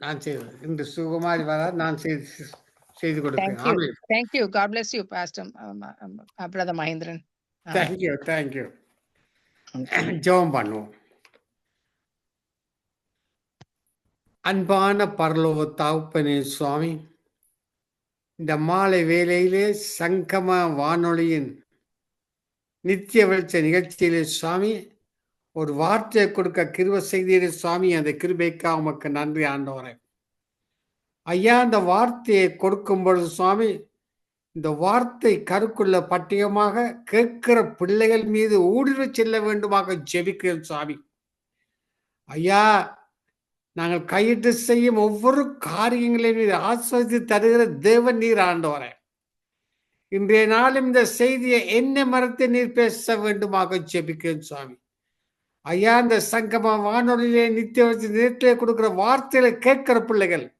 நான் செய்வது இன்று சுகுமாரி வர நான் செய்து செய்து கொடுப்பேன் Pastor um, um, uh, Brother Mahindran. Amen. Thank you thank you. ஜெபம் பண்ணுவோம் அன்பான பரலோக தாவுப்பனே சுவாமி இந்த மாலை வேளையிலே சங்கம வானொலியின் நித்திய வெளிச்ச நிகழ்ச்சியிலே சுவாமி ஒரு வார்த்தையை கொடுக்க கிருப செய்தீர் சுவாமி அந்த கிருபைக்கா உமக்கு நன்றி ஆண்டவரே. ஐயா அந்த வார்த்தையை கொடுக்கும் பொழுது சுவாமி இந்த வார்த்தை கருக்குள்ள பட்டியமாக கேட்கிற பிள்ளைகள் மீது ஊடுருவி செல்ல வேண்டுமாக ஜெபிக்கிறேன் சுவாமி. ஐயா நாங்கள் கையிட்டு செய்யும் ஒவ்வொரு காரியங்களையும் மீது ஆஸ்வதித்து தருகிற தேவன் நீர் ஆண்டவரே. இன்றைய நாளும் இந்த செய்தியை என்ன மரத்தை நீர் பேச வேண்டுமாக ஜெபிக்கிறேன் சுவாமி. ஐயா இந்த சங்கம வானொலியிலே நித்திய நேரத்திலே கொடுக்குற வார்த்தையில கேட்கிற பிள்ளைகள்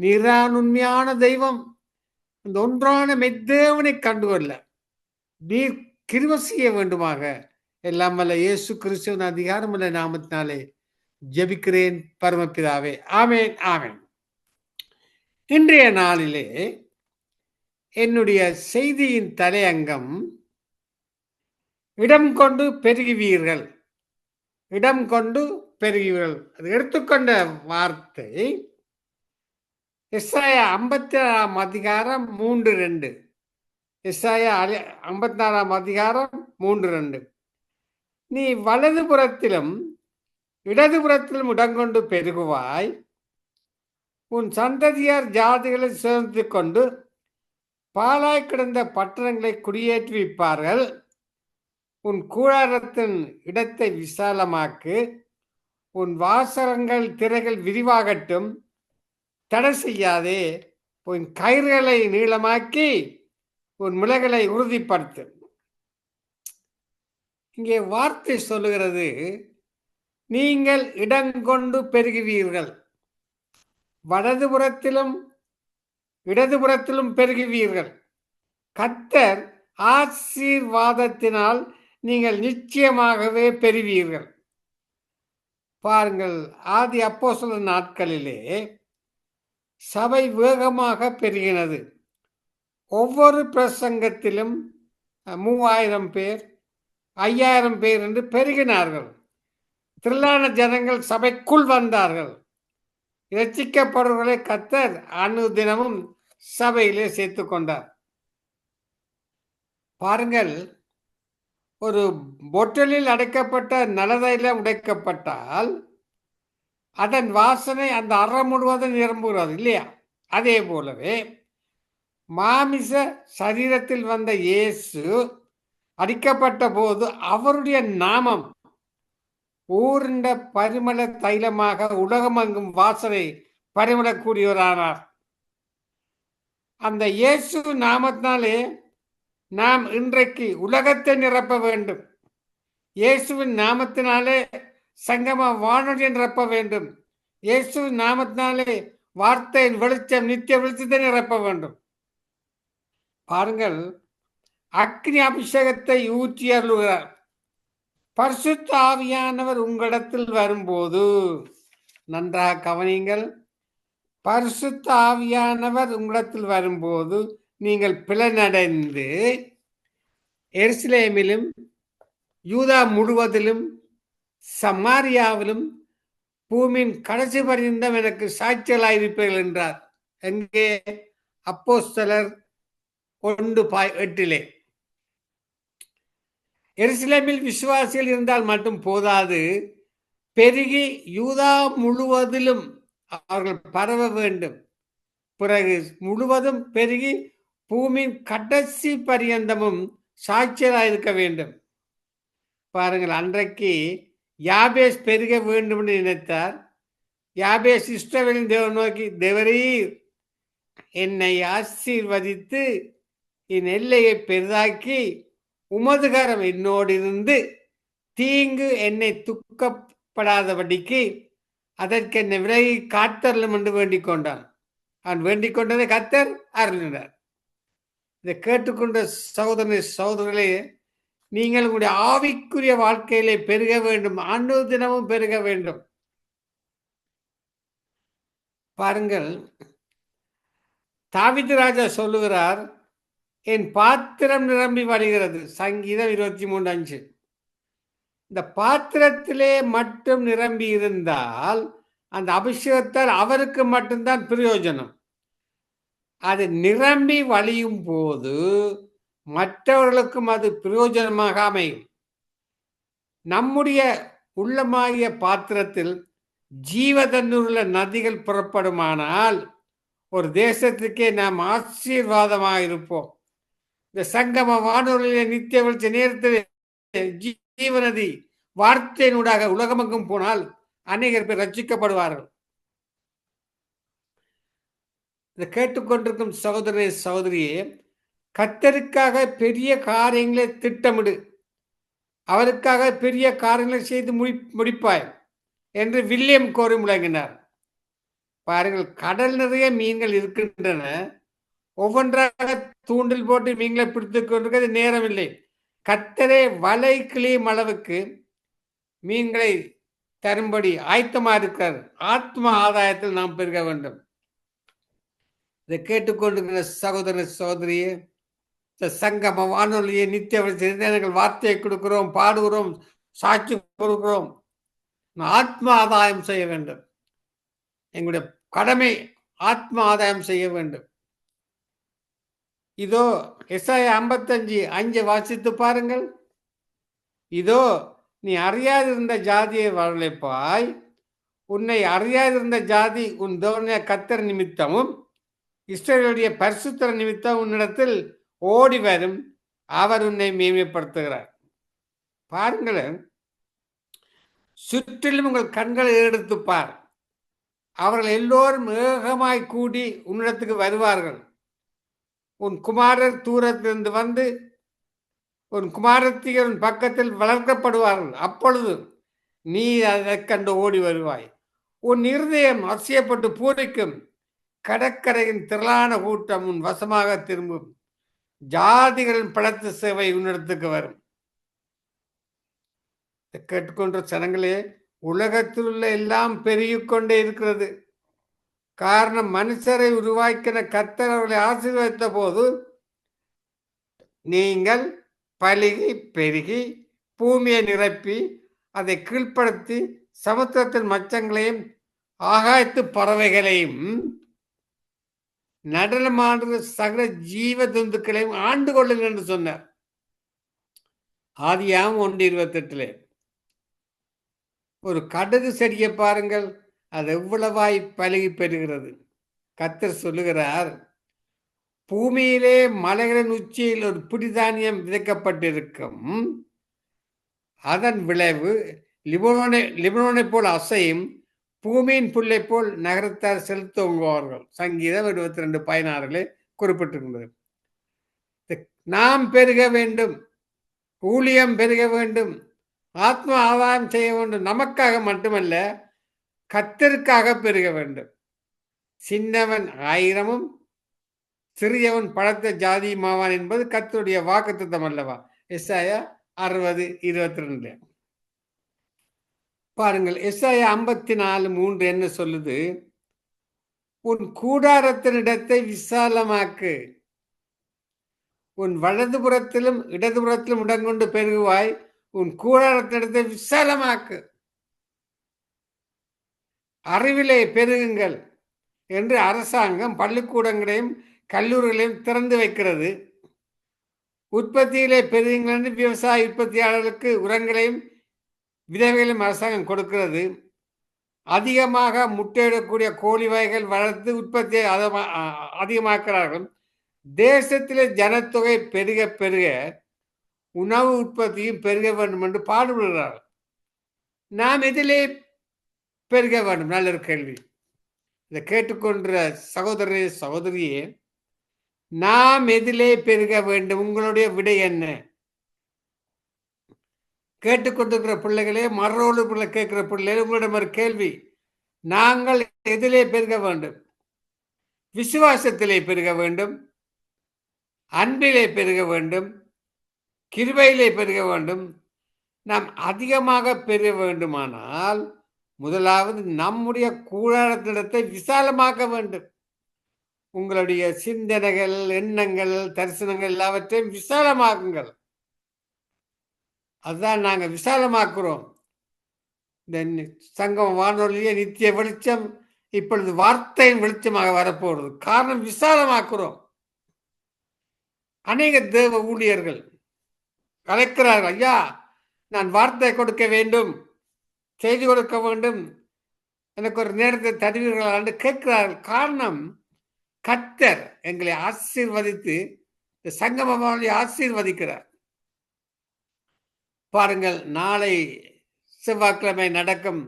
நீரான் உண்மையான தெய்வம் இந்த ஒன்றான மெத்தேவனை கண்டுகொள்ள நீர் கிருவ செய்ய வேண்டுமாக. எல்லாம் அல்ல இயேசு கிறிஸ்துவின் அதிகாரமல்ல நாமத்தினாலே ஜெபிக்கிறேன் பரமபிதாவே. ஆமேன் ஆமேன். இன்றைய நாளிலே என்னுடைய செய்தியின் தலையங்கம் இடம் கொண்டு பெருகுவீர்கள் இடம் கொண்டு பெருகுவீர்கள் அது எடுத்துக்கொண்ட வார்த்தை எஸ்ஐயா ஐம்பத்தி ஆறாம் அதிகாரம் மூன்று ரெண்டு. எஸ்ஐயா ஐம்பத்தி நாலாம் அதிகாரம் மூன்று ரெண்டு. நீ வலதுபுறத்திலும் இடதுபுறத்திலும் இடங்கொண்டு பெருகுவாய். உன் சந்ததியார் ஜாதிகளை சேர்ந்து கொண்டு பாலாய் கிடந்த பட்டணங்களை குடியேற்றுவிப்பார்கள். உன் கூடாரத்தின் இடத்தை விசாலமாக்கு. உன் வாசகங்கள் திரைகள் விரிவாகட்டும். தடை செய்யாதே. உன் கயிறுகளை நீளமாக்கி. உன் முளைகளை உறுதிப்படுத்து. இங்கே வார்த்தை சொல்லுகிறது நீங்கள் இடங்கொண்டு பெருகுவீர்கள். வலதுபுறத்திலும் இடதுபுறத்திலும் பெருகுவீர்கள். கத்தர் ஆசீர்வாதத்தினால் நீங்கள் நிச்சயமாகவே பெறுவீர்கள். பாருங்கள் ஆதி அப்போ நாட்களிலே சபை வேகமாக பெருகினது. ஒவ்வொரு பிரசங்கத்திலும் மூவாயிரம் பேர் ஐயாயிரம் பேர் என்று பெருகினார்கள். திரளான ஜனங்கள் சபைக்குள் வந்தார்கள். இரட்சிக்கப்படுவர்களை கத்தர் அணு தினமும் சபையிலே சேர்த்து கொண்டார். பாருங்கள் ஒரு பொட்டலில் அடைக்கப்பட்ட நலதையில உடைக்கப்பட்டால் அதன் வாசனை அந்த அறம் முழுவதும் நிரம்புகிறது இல்லையா? அதே போலவே மாமிச சரீரத்தில் வந்த இயேசு அடிக்கப்பட்ட போது அவருடைய நாமம் ஊருண்ட பரிமள தைலமாக உலகமங்கும் வாசனை பரிமளக்கூடியவரானார். அந்த இயேசு நாமத்தினாலே நாம் இன்றைக்கு உலகத்தை நிரப்ப வேண்டும். இயேசுவின் நாமத்தினாலே சங்கம வானொலி நிரப்ப வேண்டும். இயேசுவின் நாமத்தினாலே வார்த்தையின் வெளிச்சம் நித்திய வெளிச்சத்தை நிரப்ப வேண்டும். பாருங்கள் அக்னி அபிஷேகத்தை ஊற்றி அருளுகிறார். பரிசுத்த ஆவியானவர் உங்களிடத்தில் வரும்போது நன்றாக கவனிங்கள் பரிசுத்த ஆவியானவர் உங்களிடத்தில் வரும்போது நீங்கள் பிளனடைந்து எருசலேமிலும் யூதா முழுவதிலும் சமாரியாவிலும் பூமியின் கடைசி பரிந்தம் எனக்கு சாட்சியலாயிருப்பீர்கள் என்றார். எங்கே? அப்போஸ்தலர் ஒன்று பாய் எட்டிலே. எருசலேமில் விசுவாசிகள் இருந்தால் மட்டும் போதாது. பெருகி யூதா முழுவதிலும் அவர்கள் பரவ வேண்டும். பிறகு முழுவதும் பெருகி பூமியின் கடைசி பரியந்தமும் சாட்சியராக இருக்க வேண்டும். பாருங்கள் அன்றைக்கு யாபேஸ் பெருக வேண்டும் என்று நினைத்தார். யாபேஸ் இஷ்டவெளியின் தேவன் நோக்கி தேவரீர் என்னை ஆசீர்வதித்து என் எல்லையை பெரிதாக்கி உமதுகரம் என்னோடு இருந்து தீங்கு என்னை துக்கப்படாதபடிக்கு அதற்கு என்னை விலகி காத்தரலும் என்று வேண்டிக் கொண்டான் அவன் வேண்டிக் கொண்டதை கத்தர் அருளினார். இதை கேட்டுக்கொண்ட சகோதரனை சகோதரர்களே நீங்கள் உங்களுடைய ஆவிக்குரிய வாழ்க்கையிலே பெருக வேண்டும் ஆண்டு தினமும் பெருக வேண்டும். பாருங்கள் தாவிது ராஜா சொல்லுகிறார் என் பாத்திரம் நிரம்பி வருகிறது சங்கீதம் இருபத்தி மூணு அஞ்சு. இந்த பாத்திரத்திலே மட்டும் நிரம்பி இருந்தால் அந்த அபிஷேகத்தால் அவருக்கு மட்டும்தான் பிரயோஜனம். அது நிரம்பி வழியும் போது மற்றவர்களுக்கும் அது பிரயோஜனமாக அமையும். நம்முடைய உள்ளமாகிய பாத்திரத்தில் ஜீவதன்னுள்ள நதிகள் புறப்படுமானால் ஒரு தேசத்துக்கே நாம் ஆசீர்வாதமாக இருப்போம். இந்த சங்கம வானொலியில நித்திய வெளிச்ச நேரத்தில் ஜீவநதி வார்த்தையினூடாக உலகமெங்கும் போனால் அநேகர் பேர் ரட்சிக்கப்படுவார்கள். இதை கேட்டுக்கொண்டிருக்கும் சகோதரே சகோதரியே கத்தருக்காக பெரிய காரியங்களை திட்டமிடு. அவருக்காக பெரிய காரியங்களை செய்து முடி முடிப்பாய் என்று வில்லியம் கோரி முழங்கினார் பாருங்கள் கடல் நிறைய மீன்கள் இருக்கின்றன. ஒவ்வொன்றாக தூண்டில் போட்டு மீன்களை பிடித்து கொண்டிருக்கிறது நேரம் இல்லை கத்தரே வலை கிளியும் அளவுக்கு மீன்களை தரும்படி ஆயத்தமா இருக்கிறார். ஆத்ம ஆதாயத்தில் நாம் பெருக வேண்டும். இதை கேட்டுக்கொண்டிருக்கிற சகோதர சகோதரியே இந்த சங்கம வானொலியை நித்திய சிந்தனைகள் வார்த்தையை கொடுக்கிறோம் பாடுகிறோம் சாட்சி கொடுக்கிறோம். ஆத்ம ஆதாயம் செய்ய வேண்டும். எங்களுடைய கடமை ஆத்ம ஆதாயம் செய்ய வேண்டும். இதோ எஸ்ஐ ஐம்பத்தஞ்சு அஞ்சு வாசித்து பாருங்கள். இதோ நீ அறியாதிருந்த ஜாதியை வரலைப்பாய். உன்னை அறியாதிருந்த ஜாதி உன் தோனிய கத்தர் நிமித்தமும் இஸ்ரேலுடைய பரிசுத்தர நிமித்தம் உன்னிடத்தில் ஓடி வரும். அவர் உன்னை மேன்மைப்படுத்துகிறார். பாருங்களேன். சுற்றிலும் உங்கள் கண்களை எடுத்து பார். அவர்கள் எல்லோரும் ஏகமாய் கூடி உன்னிடத்துக்கு வருவார்கள். உன் குமாரர் தூரத்திலிருந்து வந்து உன் குமாரத்திகள் உன் பக்கத்தில் வளர்க்கப்படுவார்கள். அப்பொழுது நீ அதை கண்டு ஓடி வருவாய். உன் இருதயம் அசியப்பட்டு பூரிக்கும் கடற்கரையின் திரளான கூட்டம் உன் வசமாக திரும்பும். ஜாதிகளின் பழத்து சேவை உன்னிடத்துக்கு வரும். கேட்டுக்கொண்ட சனங்களே உலகத்தில் உள்ள எல்லாம் பெருகிக்கொண்டே இருக்கிறது. காரணம் மனுஷரை உருவாக்கின கத்தர் அவர்களை ஆசீர்வதித்த போது நீங்கள் பழுகி பெருகி பூமியை நிரப்பி அதை கீழ்ப்படுத்தி சமுத்திரத்தின் மச்சங்களையும் ஆகாயத்து பறவைகளையும் நடனமாடுற சகல ஜீவ துந்துக்களையும் ஆண்டு கொள்ளுங்கள் என்று சொன்னார். ஆதியாம் ஒன்று இருபத்தெட்டுல ஒரு கடுகு செடியை பாருங்கள் அது எவ்வளவாய் பழகி பெறுகிறது. கத்தர் சொல்லுகிறார் பூமியிலே மலைகளின் உச்சியில் ஒரு பிடிதானியம் விதைக்கப்பட்டிருக்கும். அதன் விளைவு லிபனோனை லிபனோனை போல் அசையும் பூமியின் புல்லை போல் நகரத்தார் செலுத்துவார்கள் சங்கீதம் இருபத்தி ரெண்டு பதினாறுல குறிப்பிட்டிருக்கின்றது நாம் பெருக வேண்டும் ஊழியம் பெருக வேண்டும் ஆத்ம ஆதாயம் செய்ய வேண்டும் நமக்காக மட்டுமல்ல கத்தருக்காக பெருக வேண்டும். சின்னவன் ஆயிரமும் சிறியவன் பழத்த ஜாதி மாவான் என்பது கத்தருடைய வாக்குத்தம் அல்லவா? எஸ்ஐயா அறுபது இருபத்தி ரெண்டு பாருங்கள் எஸ்ஐ ஐம்பத்தி நாலு மூன்று என்ன சொல்லுது? உன் கூடாரத்தினிடத்தை விசாலமாக்கு. உன் வலதுபுறத்திலும் இடதுபுறத்திலும் இடங்கொண்டு பெருகுவாய். உன் கூடாரத்தினிடத்தை விசாலமாக்கு. அறிவிலே பெருகுங்கள் என்று அரசாங்கம் பள்ளிக்கூடங்களையும் கல்லூரிகளையும் திறந்து வைக்கிறது. உற்பத்தியிலே பெருகுங்கள் என்று விவசாய உற்பத்தியாளர்களுக்கு உரங்களையும் விதவைகளையும் அரசாங்கம் கொடுக்கிறது. அதிகமாக முட்டையிடக்கூடிய கோழி வகைகள் வளர்த்து உற்பத்தியை அதிகமாக்கிறார்கள் தேசத்தில் ஜனத்தொகை பெருக பெருக உணவு உற்பத்தியும் பெருக வேண்டும் என்று பாடுபடுகிறார்கள். நாம் எதிலே பெருக வேண்டும்? நல்ல ஒரு கேள்வி. இதை கேட்டுக்கொண்ட சகோதரி சகோதரியே நாம் எதிலே பெருக வேண்டும்? உங்களுடைய விடை என்ன? கேட்டுக்கொண்டிருக்கிற பிள்ளைகளே மறுரோடு பிள்ளை கேட்கிற பிள்ளைகளே உங்களிடம் ஒரு கேள்வி. நாங்கள் எதிலே பெருக வேண்டும். விசுவாசத்திலே பெருக வேண்டும். அன்பிலே பெருக வேண்டும். கிருபையிலே பெருக வேண்டும். நாம் அதிகமாக பெருக வேண்டுமானால் முதலாவது நம்முடைய கூடாரத்திடத்தை விசாலமாக்க வேண்டும். உங்களுடைய சிந்தனைகள் எண்ணங்கள் தரிசனங்கள் எல்லாவற்றையும் விசாலமாக்குங்கள். அதுதான் நாங்கள் விசாலமாக்குறோம். இந்த சங்கம் வானொலியே நித்திய வெளிச்சம் இப்பொழுது வார்த்தையின் வெளிச்சமாக வரப்போகிறது. காரணம் விசாலமாக்குறோம். அநேக தேவ ஊழியர்கள் அழைக்கிறார்கள் ஐயா நான் வார்த்தை கொடுக்க வேண்டும் செய்தி கொடுக்க வேண்டும் எனக்கு ஒரு நேரத்தை தருவீர்கள்? என்று கேட்கிறார்கள். காரணம் கத்தர் எங்களை ஆசீர்வதித்து இந்த சங்கமமாவளி ஆசீர்வதிக்கிறார். பாருங்கள் நாளை செவ்வாய்க்கிழமை நடக்கும்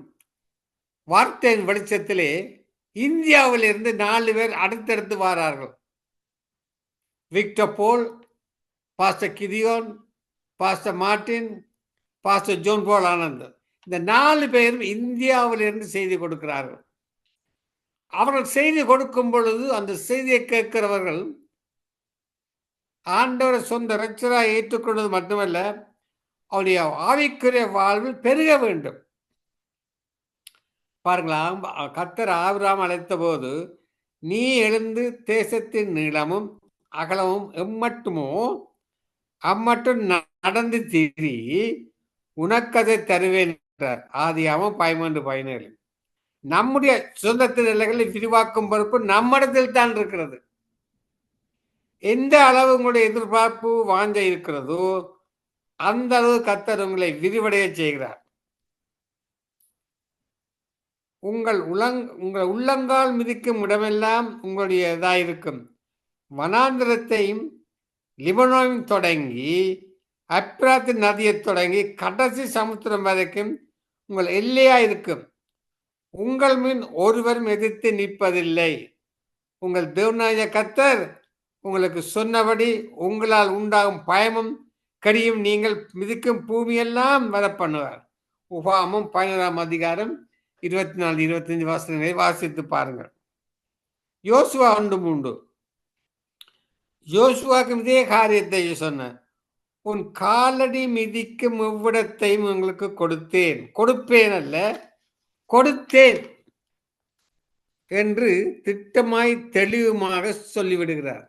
வார்த்தையின் வெளிச்சத்திலே இந்தியாவில் இருந்து நாலு பேர் அடுத்தடுத்து வாரார்கள். Victor Paul pastor Gideon pastor Martin pastor John Paul Anand. இந்த நாலு பேரும் இந்தியாவிலிருந்து செய்தி கொடுக்கிறார்கள். அவர்கள் செய்தி கொடுக்கும் பொழுது அந்த செய்தியை கேட்கிறவர்கள் ஆண்டவரை சொந்த ரச்சராக ஏற்றுக்கொண்டது மட்டுமல்ல அவருடைய ஆவிக்குரிய வாழ்வில் பெருக வேண்டும். பாருங்களா கத்தர் ஆபிராம் அழைத்த போது நீ எழுந்து தேசத்தின் நீளமும் அகலமும் எம்மட்டுமோ அம்மட்டும் நடந்து திரி உனக்கதை தருவேன் என்றார். ஆதியாமம் பதிமூன்று பதினேழு. நம்முடைய சுதந்திர நிலைகளை விரிவாக்கும் பொறுப்பு நம்மிடத்தில் தான் இருக்கிறது. எந்த அளவு உங்களுடைய எதிர்பார்ப்பு வாஞ்ச இருக்கிறதோ அந்த அளவு கத்தர் உங்களை விரிவடைய செய்கிறார். உங்கள் உலங் உங்கள் உள்ளங்கால் மிதிக்கும் இடமெல்லாம் உங்களுடைய இதாக இருக்கும். வனாந்திரத்தையும் லிபனோயும் தொடங்கி அப்ராத்து நதியை தொடங்கி கடைசி சமுத்திரம் வரைக்கும் உங்கள் எல்லையா இருக்கும். உங்கள் மின் ஒருவரும் எதிர்த்து நிற்பதில்லை. உங்கள் தேவநாய கத்தர் உங்களுக்கு சொன்னபடி உங்களால் உண்டாகும் பயமும் கரியும் நீங்கள் மிதிக்கும் பூமியெல்லாம் வர பண்ணுவார். உபாமம் பதினோராம் அதிகாரம் இருபத்தி நாலு இருபத்தஞ்சு வாசனங்களை வாசித்து பாருங்கள். யோசுவா உண்டு உண்டு யோசுவாக்கும் இதே காரியத்தை சொன்னார். உன் காலடி மிதிக்கும் எவ்விடத்தையும் உங்களுக்கு கொடுத்தேன். கொடுப்பேன் அல்ல கொடுத்தேன் என்று திட்டமாய் தெளிவுமாக சொல்லிவிடுகிறார்.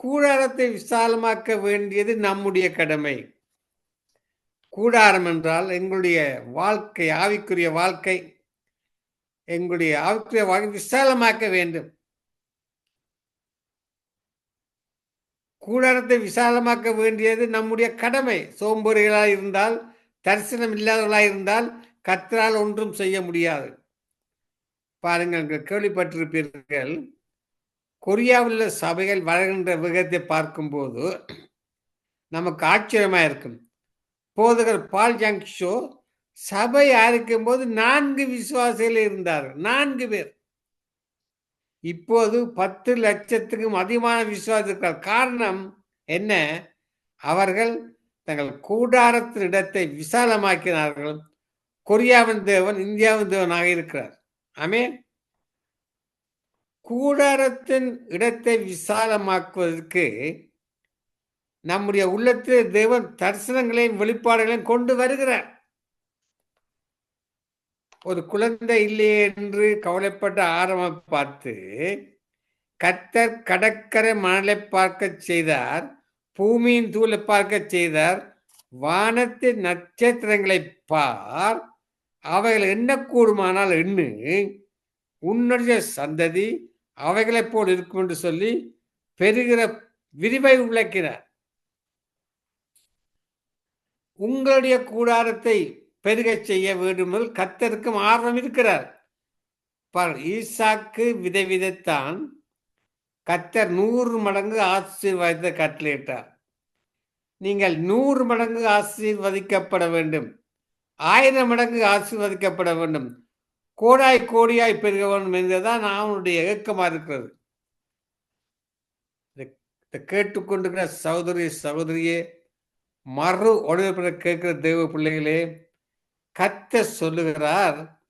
கூடாரத்தை விசாலமாக்க வேண்டியது நம்முடைய கடமை. கூடாரம் என்றால் எங்களுடைய வாழ்க்கை ஆவிக்குரிய வாழ்க்கை. எங்களுடைய ஆவிக்குரிய வாழ்க்கை விசாலமாக்க வேண்டும். கூடாரத்தை விசாலமாக்க வேண்டியது நம்முடைய கடமை. சோம்பேறிகளாக இருந்தால் தரிசனம் இல்லாதவர்களாக இருந்தால் கத்தரால் ஒன்றும் செய்ய முடியாது. பாருங்கள் கேள்விப்பட்டிருப்பீர்கள் கொரியாவில் சபைகள் வளர்கின்ற விகிதத்தை பார்க்கும்போது நமக்கு ஆச்சரியமாக இருக்கும். போதகர் பால் ஜங்ஷோ சபை ஆரம்பிக்கும் போது நான்கு விசுவாசிகள் இருந்தார்கள். நான்கு பேர். இப்போது பத்து லட்சத்துக்கும் அதிகமான விசுவாசி இருக்கிறார் காரணம் என்ன? அவர்கள் தங்கள் கூடாரத்தின் இடத்தை விசாலமாக்கினார்கள். கொரியாவின் தேவன் இந்தியாவின் தேவனாக இருக்கிறார். ஆமே கூடாரத்தின் இடத்தை விசாலமாக்குவதற்கு நம்முடைய உள்ளத்தில் தேவன் தரிசனங்களையும் வெளிப்பாடுகளையும் கொண்டு வருகிறார். ஒரு குழந்தை இல்லையே என்று கவலைப்பட்ட ஆரம்ப பார்த்து கத்தர் கடற்கரை மணலை பார்க்க செய்தார் பூமியின் தூளை பார்க்க செய்தார் வானத்தின் நட்சத்திரங்களை பார் அவைகள் என்ன கூடுமானால் எண்ணு உன்னுடைய சந்ததி அவைகளைப் போல் இருக்கும் என்று சொல்லி பெறுகிற விரிவை உழைக்கிறார். உங்களுடைய கூடாரத்தை பெருகச் செய்ய வேண்டுமெல் கத்தருக்கும் ஆர்வம் இருக்கிறார். பார் ஈசாக்கு விதை விதைத்தான் கத்தர் நூறு மடங்கு ஆசீர்வாதத்தை கட்டளையிட்டார். நீங்கள் நூறு மடங்கு ஆசீர்வதிக்கப்பட வேண்டும். ஆயிரம் மடங்கு ஆசீர்வதிக்கப்பட வேண்டும். கோடாய் கோடியாய் பெருக வேண்டும் என்பதுதான் அவனுடைய இயக்கமாக இருக்கிறது. இதை- கேட்டுக்கொண்டிருக்கிற சகோதரி சகோதரியே மறு ஒளிபர கேட்கிற தெய்வ பிள்ளைகளே கத்த சொல்லுகிறார்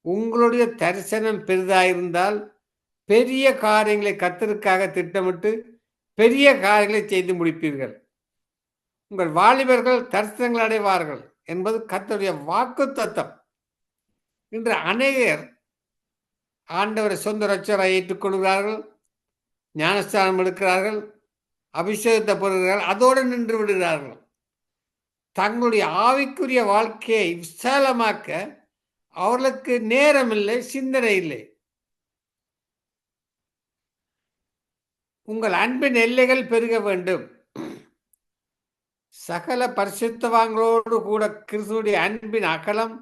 உங்களுடைய தரிசனம் பெரிதாயிருந்தால் பெரிய காரியங்களை கத்தருக்காக திட்டமிட்டு பெரிய காரியங்களை செய்து முடிப்பீர்கள். உங்கள் வாலிபர்கள் தரிசனங்கள் அடைவார்கள் என்பது கத்தருடைய வாக்கு தத்தம் இன்று அநேகர் ஆண்டவரை சொந்த ரச்சரை ஏற்றுக்கொள்கிறார்கள் ஞானஸ்தானம் எடுக்கிறார்கள் அபிஷேகத்தை பெறுகிறார்கள் அதோடு நின்று விடுகிறார்கள். தங்களுடைய ஆவிக்குரிய வாழ்க்கையை விசாலமாக்க அவர்களுக்கு நேரம் இல்லை சிந்தனை இல்லை. உங்கள் அன்பின் எல்லைகள் பெருக வேண்டும். சகல பரிசுத்தவாங்களோடு கூட கிறிஸ்துடைய அன்பின் அகலம்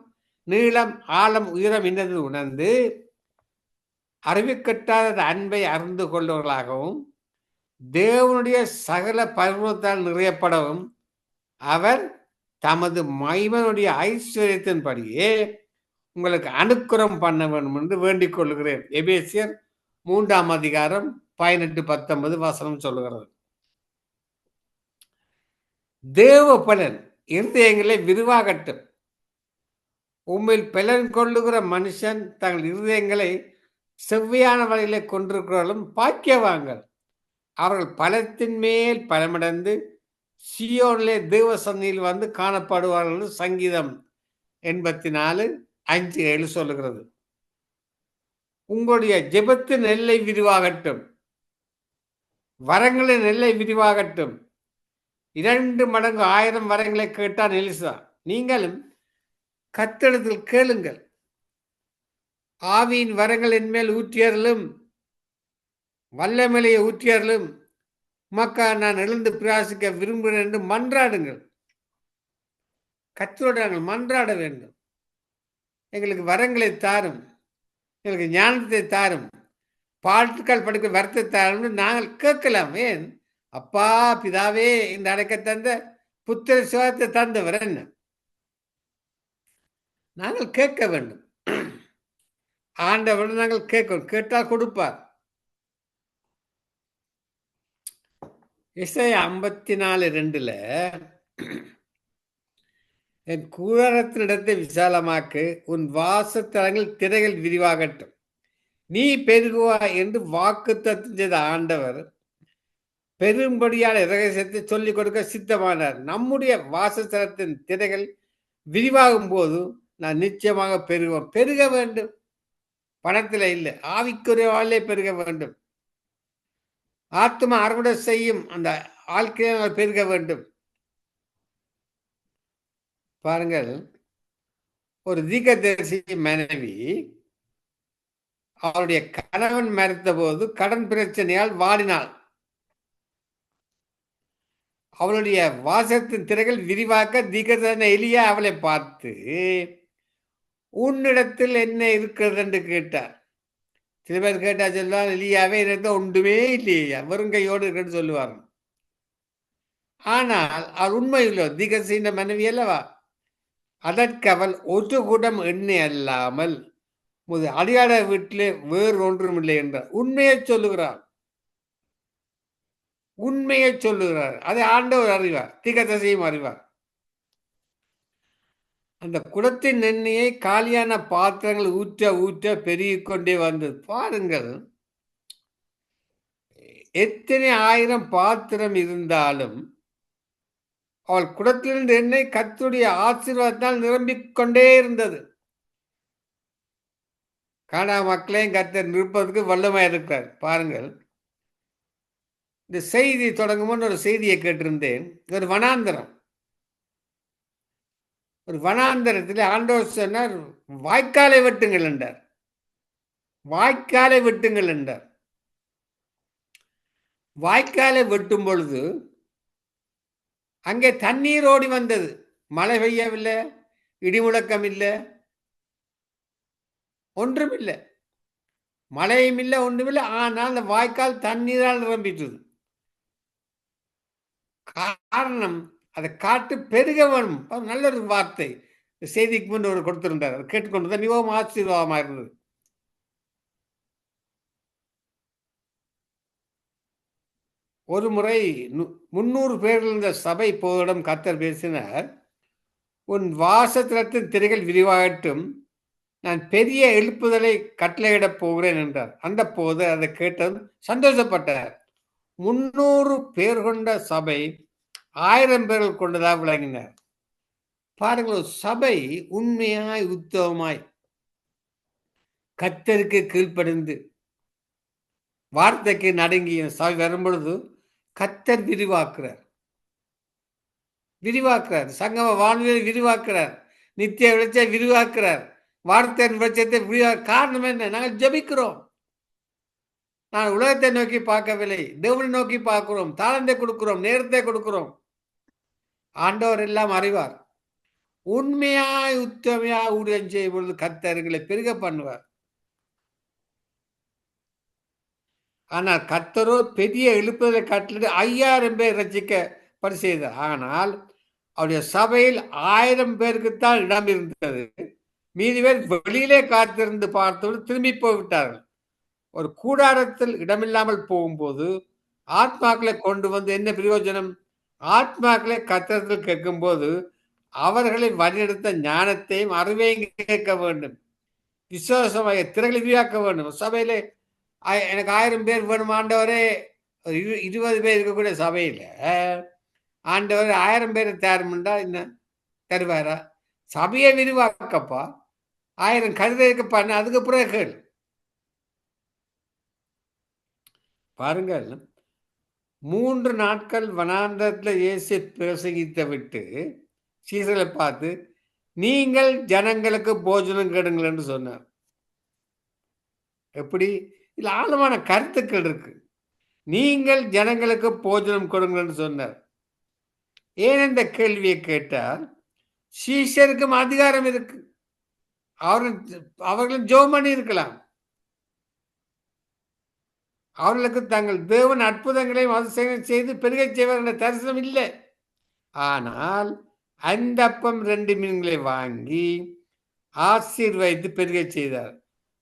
நீளம் ஆழம் உயரம் என்னது உணர்ந்து அறிவிக்கட்டாத அன்பை அறிந்து கொள்வர்களாகவும் தேவனுடைய சகல பருவத்தால் நிறையப்படவும் அவர் தமது மைமனுடைய ஐஸ்வர்யத்தின்படியே உங்களுக்கு அனுக்கிரம் பண்ண வேண்டும் என்று வேண்டிக் கொள்கிறேன். எபேசியர் மூன்றாம் அதிகாரம் பதினெட்டு பத்தொன்பது வசனம் சொல்லுகிறது. தேவ பலன் இருதயங்களை விரிவாகட்டும். உண்மையில் பலன் கொள்ளுகிற மனுஷன் தங்கள் இருதயங்களை செவ்வையான வழியில கொண்டிருக்கிறவர்களும் பாக்கியவாங்கள் அவர்கள் பலத்தின் மேல் பலமடைந்து சியோனிலே தேவ சந்நியில் வந்து காணப்படுவார்கள் சங்கீதம் எண்பத்தி நாலு அஞ்சு ஏழு சொல்லுகிறது. உங்களுடைய ஜெபத்தின் நெல்லை விரிவாகட்டும். வரங்களின் நெல்லை விரிவாகட்டும். இரண்டு மடங்கு ஆயிரம் வரங்களை கேட்டான் எலிசா. நீங்களும் கத்தெடுத்தில் கேளுங்கள். ஆவியின் வரங்கள் என்மேல் ஊற்றியர்களும் வல்லமலையை ஊற்றியர்களும் மக்கா நான் எழுந்து பிராசிக்க விரும்புகிறேன் என்று மன்றாடுங்கள். கத்தோடு நாங்கள் மன்றாட வேண்டும். எங்களுக்கு வரங்களை தாரும். எங்களுக்கு ஞானத்தை தாரும். பாட்டுக்கள் படிக்க வரத்தை தாரும்னு நாங்கள் கேட்கலாம். ஏன்? அப்பா பிதாவே இந்த அடைக்க தந்த புத்திர சிவத்தை தந்தவர் என்ன? நாங்கள் கேட்க வேண்டும். ஆண்டவர் நாங்கள் கேட்கணும் கேட்டால் கொடுப்பார். இசை ஐம்பத்தி நாலு ரெண்டுல என் கூடாரத்தினிடத்தை விசாலமாக்கு உன் வாசத்தலங்கள் திரைகள் விரிவாகட்டும். நீ பெருகுவா என்று வாக்கு தத்துவம் செய்த ஆண்டவர் பெரும்படியான ரகசியத்தை சொல்லிக் கொடுக்க சித்தமானார். நம்முடைய வாசஸ்தலத்தின் திரைகள் விரிவாகும் போது நான் நிச்சயமாக பெருகுவோம் பெருக வேண்டும். பணத்தில் இல்லை. ஆவிக்குறைவாலே பெருக வேண்டும். ஆத்மா அறுவடை செய்யும் அந்த ஆழ்க்கையை பெருக வேண்டும். பாருங்கள். ஒரு தீகதரிசி மனைவி அவருடைய கணவன் மறைத்த போது கடன் பிரச்சனையால் வாடினாள். அவளுடைய வாசத்தின் திரைகள் விரிவாக்க திகதன எலியா அவளை பார்த்து உன்னிடத்தில் என்ன இருக்கிறது என்று கேட்டார். சில பேர் கேட்டா சொல்லுவாங்க இல்லையாவே இருந்த ஒன்றுமே இல்லையா. வெறுங்கையோடு இருக்குன்னு சொல்லுவார் ஆனால் அவர் உண்மையிலோ திகசின மனைவி அல்லவா? அதற்கு அவள் ஒரு குடம் எண்ணெய் அல்லாமல் முது அடியாட வீட்டிலே வேறு ஒன்றும் இல்லை என்றார். உண்மையை சொல்லுகிறார். உண்மையை சொல்லுகிறார். அதை ஆண்டவர் அறிவார் திகதசையும் அறிவார். அந்த குடத்தின் எண்ணெயை காலியான பாத்திரங்கள் ஊற்ற ஊற்ற பெருகிக்கொண்டே வந்தது. பாருங்கள். எத்தனை ஆயிரம் பாத்திரம் இருந்தாலும் அவள் குடத்திலிருந்து எண்ணெய் கத்துடைய ஆசீர்வாதத்தால் நிரம்பிக் கொண்டே இருந்தது. காணா மக்களையும் கத்தர் நிற்பதற்கு வல்லமாக இருக்கிறார். பாருங்கள். இந்த செய்தி தொடங்கும்போது ஒரு செய்தியை கேட்டிருந்தேன். ஒரு வனாந்தரம். ஒரு வனாந்தரத்தில் ஆண்டவர் சொன்னார் வாய்க்காலை வெட்டுங்கள் என்றார். வாய்க்காலை வெட்டுங்கள் என்றார். வாய்க்காலை வெட்டும் பொழுது அங்கே தண்ணீர் ஓடி வந்தது. மழை பெய்யவில்லை இடிமுழக்கம் இல்லை ஒன்றும் இல்லை. மழையும் இல்லை ஒன்றும் இல்லை. ஆனால் அந்த வாய்க்கால் தண்ணீரால் நிரம்பிட்டது. காரணம் அதை காட்டு பெருக வேணும். நல்ல ஒரு வார்த்தை. செய்திக்கு முன் ஒரு கொடுத்திருந்தார். கேட்டுக்கொண்டு மிகவும் ஆசீர்வாதமாக இருந்தது. ஒரு முறை முன்னூறு பேர்கள் இருந்த சபை போரிடம் கத்தர் பேசினார் உன் வாசத்திரத்தின் திரைகள் விரிவாகட்டும். நான் பெரிய எழுப்புதலை கட்டளையிடப் போகிறேன் என்றார். அந்த போது அதை கேட்டதும் சந்தோஷப்பட்டார். முன்னூறு பேர் கொண்ட சபை ஆயிரம் பேர்கள் கொண்டதாக விளங்கினார். பாருங்கள் சபை உண்மையாய் உத்தவமாய் கத்தருக்கு கீழ்ப்படிந்து வார்த்தைக்கு நடுங்கிய சபை வரும்பொழுது கத்தர் விரிவாக்குறார். விரிவாக்குறார். சங்கம வாழ்வியல் விரிவாக்குறார். நித்திய விளைச்சை விரிவாக்குறார். வார்த்தையின் விளைச்சத்தை விரிவாக காரணம் என்ன? நாங்கள் ஜெபிக்கிறோம். நான் உலகத்தை நோக்கி பார்க்கவில்லை. தேவனை நோக்கி பார்க்கிறோம். தாளந்தை கொடுக்கிறோம். நேரத்தை கொடுக்கிறோம். ஆண்டவர் எல்லாம் அறிவார். உண்மையாய் உத்தமையாய் ஊழியம் செய்யும் பொழுது கத்தர்களை பெருக பண்ணுவார். ஆனால் கத்தரோ பெரிய எழுப்புதலை கட்டளை ஐயாயிரம் பேர் ரசிக்க செய்தார் ஆனால் அவருடைய சபையில் ஆயிரம் பேருக்குத்தான் இடம் இருந்தது. மீதி பேர் வெளியிலே காத்திருந்து பார்த்தோடு திரும்பி போய்விட்டார்கள். ஒரு கூடாரத்தில் இடமில்லாமல் போகும்போது ஆத்மாக்களை கொண்டு வந்து என்ன பிரயோஜனம்? ஆத்மாக்களை கத்திரத்தில் கேட்கும்போது அவர்களை வழிநடத்த ஞானத்தையும் அறிவையும் கேட்க வேண்டும். விசுவாசமாக திறகளை விரிவாக்க வேண்டும். சபையில் எனக்கு ஆயிரம் பேர் வேணும் ஆண்டவரே. ஒரு இரு இருபது பேர் இருக்கக்கூடிய சபையில் ஆண்டவர் ஆயிரம் பேர் தயாரிமுண்டா என்ன? தருவாரா? சபையை விரிவாக்கப்பா. ஆயிரம் கருதைக்கு பண்ண அதுக்கு பிறகு கேள். பாருங்கள் மூன்று நாட்கள் வனாந்தரத்தில் இயேசு பிரசங்கித்த விட்டு சீசர்களை பார்த்து நீங்கள் ஜனங்களுக்கு போஜனம் கெடுங்கள் என்று சொன்னார். எப்படி? இதில் ஆழமான கருத்துக்கள் இருக்கு. நீங்கள் ஜனங்களுக்கு போஜனம் கொடுங்கள் என்று சொன்னார். ஏன் இந்த கேள்வியை கேட்டால் சீஷருக்கும் அதிகாரம் இருக்கு. அவர்கள் அவர்களும் ஜோமணி இருக்கலாம். அவர்களுக்கு தங்கள் தேவன் அற்புதங்களையும் அதிசயங்களையும் செய்து பெருகச் செய்வார் என்ற தரிசனம் இல்லை. ஆனால் அந்த அப்பம் ரெண்டு மீன்களை வாங்கி ஆசீர்வதித்து பெருகச் செய்தார்.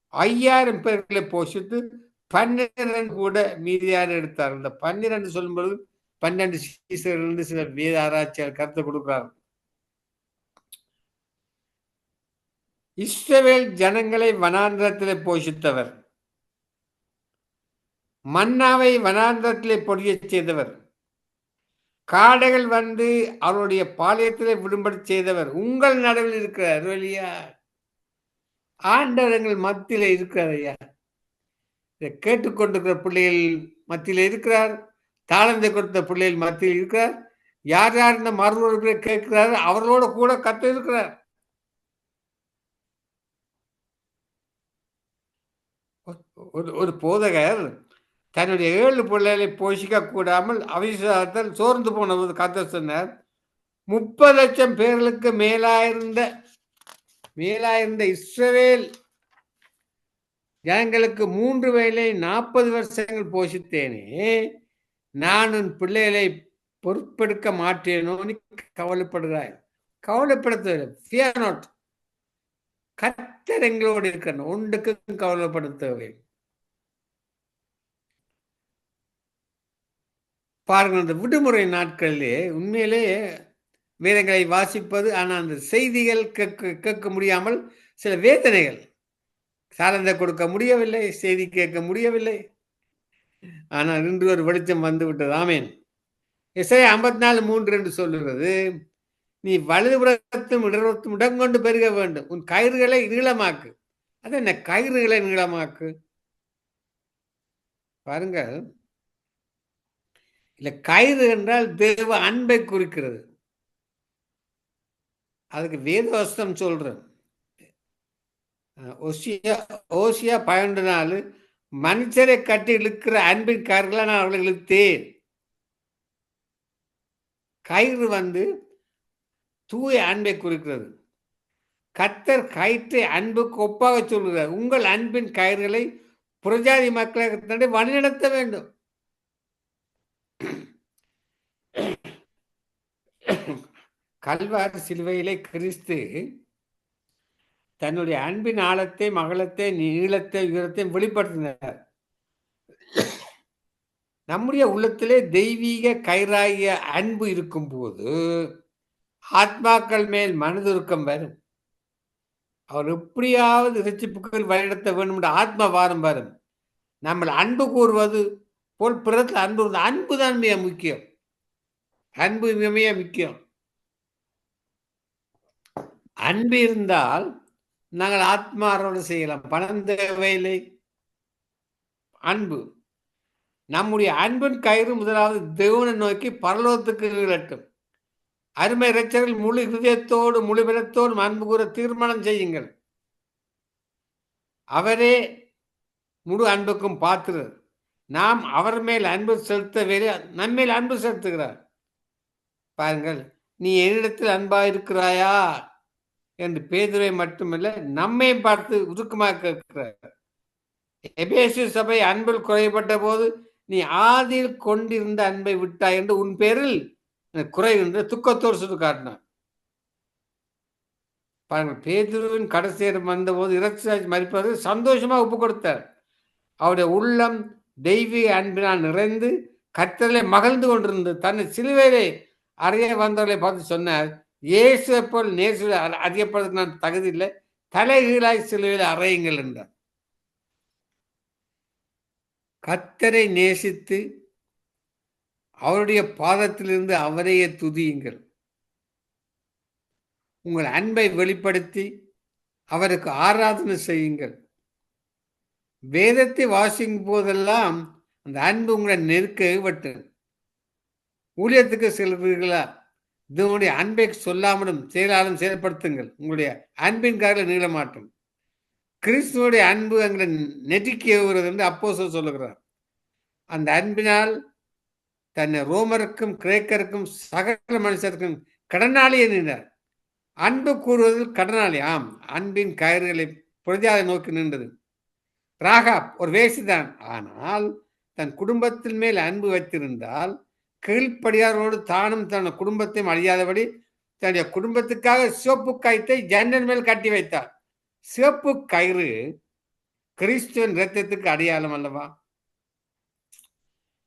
ஐயாயிரம் பேர்களை போஷித்து பன்னிரண்டு கூட மீதியார் எடுத்தார்? இந்த பன்னிரண்டு சொல்லும்பொழுது பன்னெண்டு சீசர்கள் சில வேத ஆராய்ச்சியால் கருத்து கொடுக்கிறார். இஸ்ரவேல் ஜனங்களை வனாந்திரத்தில் போஷித்தவர். மன்னாவை வனாந்தரத்திலே பொடியச் செய்தவர். காடைகள் வந்து அவருடைய பாளையத்திலே விடும்படி செய்தவர். உங்கள் நடுவில் இருக்கிறார் இல்லையா ஆண்டவர் எங்கள் மத்தியில இருக்கிறார் ஐயா. இதை கேட்டுக்கொண்டிருக்கிற பிள்ளைகள் மத்தியில் இருக்கிறார். தாளந்தை கொடுத்த பிள்ளைகள் மத்தியில் இருக்கிறார். யார் யார் இந்த மறுவர்களை கேட்கிறார் அவர்களோட கூட கத்த இருக்கிறார். ஒரு ஒரு போதகர் தன்னுடைய ஏழு பிள்ளைகளை போஷிக்க கூடாமல் அவிசுவாசத்தில் சோர்ந்து போனபோது கத்த சொன்னார். முப்பது லட்சம் பேர்களுக்கு மேலாயிருந்த மேலாயிருந்த இஸ்ரவேல் ஜனங்களுக்கு மூன்று வேளை நாற்பது வருஷங்கள் போஷித்தேனே. நான் உன் பிள்ளைகளை பொறுப்பெடுக்க மாட்டேனோ கவலைப்படுகிறாய். கவலைப்படுத்த ஃபியர் நாட் கத்தர் எங்களோடு இருக்கணும் ஒன்றுக்கும் கவலைப்படுத்தவில்லை. பாருங்கள் அந்த விடுமுறை நாட்களிலே உண்மையிலேயே வேதங்களை வாசிப்பது ஆனால் அந்த செய்திகள் கேட்க கேட்க முடியாமல் சில வேதனைகள். சாரந்த கொடுக்க முடியவில்லை செய்தி கேட்க முடியவில்லை. ஆனால் இன்று ஒரு வெளிச்சம் வந்து விட்டது. ஆமேன். இசை ஐம்பத்தி நாலு மூன்று என்று சொல்லுகிறது நீ வலதுபுறத்தும் இடதுபுறத்தும் இடம் கொண்டு பெருக வேண்டும். உன் கயிறுகளை நீளமாக்கு. அது என்ன கயிறுகளை நீளமாக்கு? பாருங்கள் இல்லை கயிறு என்றால் தேவ அன்பை குறிக்கிறது. அதுக்கு வேதவஸ்தம் சொல்கிறேன் ஓசியா ஓசியா பன்னெண்டு நாள் மனுஷரை கட்டி இழுக்கிற அன்பின் கயிறுகளை நான் அவளை இழுத்தேன். கயிறு வந்து தூய அன்பை குறிக்கிறது. கத்தர் கயிற்றை அன்புக்கு ஒப்பாக சொல்கிறார் உங்கள் அன்பின் கயிறுகளை புரஜாதி மக்களை வழிநடத்த வேண்டும். கல்வார் சிலுவையிலே கிறிஸ்து தன்னுடைய அன்பின் ஆழத்தை மகளத்தை நீளத்தை உயரத்தை வெளிப்படுத்தினார். நம்முடைய உள்ளத்திலே தெய்வீக கைராகிய அன்பு இருக்கும்போது ஆத்மாக்கள் மேல் மனதுருக்கம் வரும். அவர் எப்படியாவது இறைச்சிப்புக்கள் வழிநடத்த வேண்டும் என்ற ஆத்ம வாரம் வரும். நம்ம அன்பு கூறுவது போல் பிறத்தில் அன்பு அன்பு தான் மிக முக்கியம். அன்பு மிக முக்கியம். அன்பு இருந்தால் நாங்கள் ஆத்மாரோடு செய்யலாம். பணம் தேவையில்லை. அன்பு. நம்முடைய அன்பின் கயிறு முதலாவது தேவனை நோக்கி பரலோகத்துக்கு விழட்டும் அருமை இறைச்சர்கள் முழு இதயத்தோடு முழு பலத்தோடும் அன்பு கூற தீர்மானம் செய்யுங்கள். அவரே முழு அன்புக்கும் பாத்திரர். நாம் அவர் மேல் அன்பு செலுத்த வேறு நம்மேல் அன்பு செலுத்துகிறார். பாருங்கள் நீ என்னிடத்தில் அன்பா இருக்கிறாயா என்று பேதுரை மட்டுமல்ல நம்மை பார்த்து உருக்கமாக கேட்கிறார். எபேசு சபை அன்பில் குறைபட்ட போது நீ ஆதியில் கொண்டிருந்த அன்பை விட்டாய் என்று உன் பேரில் குறை என்று துக்கத்தோடு சுட்டு காட்டினார். பாருங்கள் பேதுருவின் கடைசியர் வந்தபோது இரட்சாஜ் மறிப்பது சந்தோஷமா ஒப்பு கொடுத்தார். அவருடைய உள்ளம் தெய்வீக அன்பினால் நிறைந்து கத்தலை மகிழ்ந்து கொண்டிருந்தது. தன்னை சிலுவையிலே அறிய வந்தவர்களை பார்த்து சொன்னார் இயேசு போல் நேசு அறியப்படுறதுக்கு நான் தகுதி இல்லை. தலைகீழாய் சிலுவையில் அறையுங்கள் என்றார். கத்தரை நேசித்து அவருடைய பாதத்திலிருந்து அவரையே துதியுங்கள். உங்கள் அன்பை வெளிப்படுத்தி அவருக்கு ஆராதனை செய்யுங்கள். வேதத்தை வாசிக்கும் போதெல்லாம் அந்த அன்பு உங்களை நெருக்க விட்டு ஊழியத்துக்கு செல்வீர்களா? இதனுடைய அன்பை சொல்லாமலும் செயலாலும் செயல்படுத்துங்கள். உங்களுடைய அன்பின் காரில் நீள மாட்டோம். கிறிஸ்துவனுடைய அன்பு எங்களை நெருக்கி ஏவுகிறது என்று அப்போ சொல்லுகிறார். அந்த அன்பினால் தன்னை ரோமருக்கும் கிரேக்கருக்கும் சகல மனுஷருக்கும் கடனாளி நின்றார் அன்பு கூறுவதில் கடனாளி. ஆம் அன்பின் கயிறுகளை புரஜாதை நோக்கி நின்றது. ராகா ஒரு வேசிதான். ஆனால் தன் குடும்பத்தின் மேல் அன்பு வைத்திருந்தால் கீழ்ப்படியாரோடு தானும் தன் குடும்பத்தையும் அழியாதபடி தன்னுடைய குடும்பத்துக்காக சிவப்பு காயத்தை ஜன்னல் மேல் கட்டி வைத்தார். சிவப்பு கயிறு கிறிஸ்துவன் ரத்தத்துக்கு அடையாளம் அல்லவா?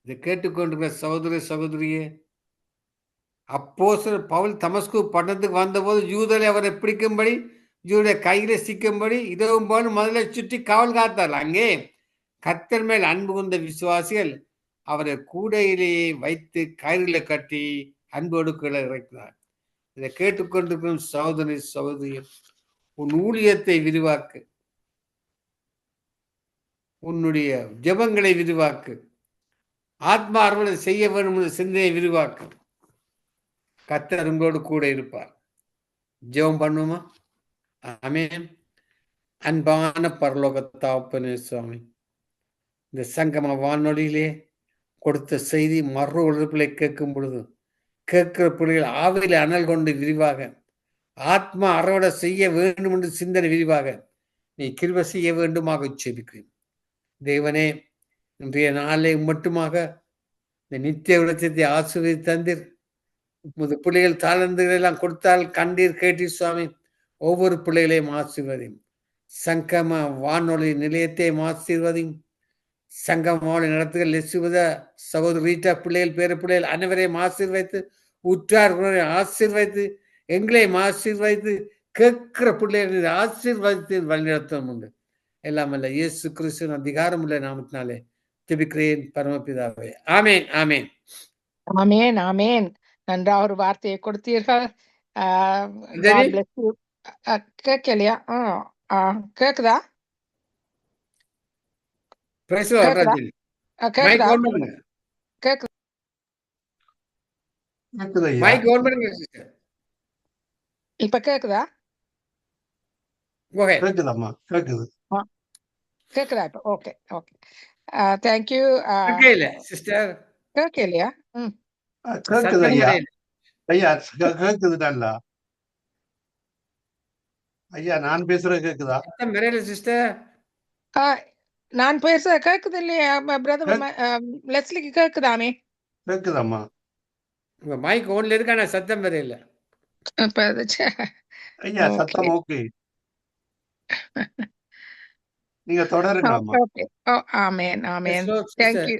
இதை கேட்டுக்கொண்டிருக்கிற சகோதரி சகோதரியே அப்போ பவுல் தமஸ்கு பட்டணத்துக்கு வந்தபோது யூதரை அவரை பிடிக்கும்படி யூடைய கையில சிக்கும்படி இதுவும் போல முதல்ல சுற்றி காவல் காத்தார். அங்கே கத்தர் மேல் அன்பு கொண்ட விசுவாசிகள் அவரை கூடையிலேயே வைத்து கயிறில் கட்டி அன்போடு கீழே இறக்கிறார் இதை கேட்டுக்கொண்டிருக்கும் சகோதரி சகோதரி உன் ஊழியத்தை விரிவாக்கு. உன்னுடைய ஜபங்களை விரிவாக்கு. ஆத்மா அறுவடை செய்ய வேண்டும் என்ற சிந்தையை விரிவாக்கு. கத்தர் உங்களோடு கூட இருப்பார். ஜெபம் பண்ணுமா? ஆமேன். அன்பான பரலோக தாப்பனே சுவாமி இந்த சங்கம வானொலியிலே கொடுத்த செய்தி மறு உழைப்பிலை கேட்கும் பொழுது கேட்கிற பிள்ளைகள் ஆவியில் அனல் கொண்டு விரிவாக ஆத்மா அறுவடை செய்ய வேண்டும் என்று சிந்தனை விரிவாக நீ கிருப செய்ய வேண்டுமாக செபிக்கிறேன் தேவனே இன்றைய நாளை மட்டுமாக இந்த நித்திய விளச்சத்தை ஆசிரியர் தந்தீர். முது பிள்ளைகள் தாளந்துகள் எல்லாம் கொடுத்தால் கண்டீர் கேட்டீர் சுவாமி. ஒவ்வொரு பிள்ளைகளையும் ஆசீர்வதையும். சங்கம வானொலி நிலையத்தையும் ஆசீர்வதையும். சங்கம் வானொலி நடத்துகிற லெசுவத சகோதரி ரீட்டா பிள்ளைகள் பேர பிள்ளைகள் அனைவரையும் ஆசீர்வைத்து உற்றார் ஆசீர்வைத்து எங்களையும் ஆசீர்வைத்து கேட்கிற பிள்ளைகளை ஆசீர்வதித்து வழிநடத்தம் உண்டு. எல்லாம் அல்ல இயேசு கிறிஸ்துவின் அதிகாரம் உள்ள நாமத்தினாலே ஜெபிக்கிறேன் பரமபிதாவே. ஆமேன் ஆமேன். ஆமேன் ஆமேன். நன்றா ஒரு வார்த்தையை கொடுத்தீர்கள். கேட்கலையா? கேக்குதா? இப்ப கேக்குதா? கேக்குதாம்மா? கேக்குது. கேக்குதா இப்ப? ஓகே ஓகே தேங்க்யூ சிஸ்டர் கேட்கலையா ம். கேக்குது ஐயா. ஐயா கேக்குது நல்லா? ஐயா நான் பேசுறது கேக்குதா? மறையில சிஸ்டர் நான் பேச கேக்குது இல்லையா பிரதர் லெஸ்லிக்கு கேக்குதாமே கேக்குதாம்மா உங்க மைக் ஓன்ல இருக்கு ஆனா சத்தம் வரையில ஐயா சத்தம் ஓகே. நீங்க தொடருங்க ஆமேன் ஆமேன். தேங்க்யூ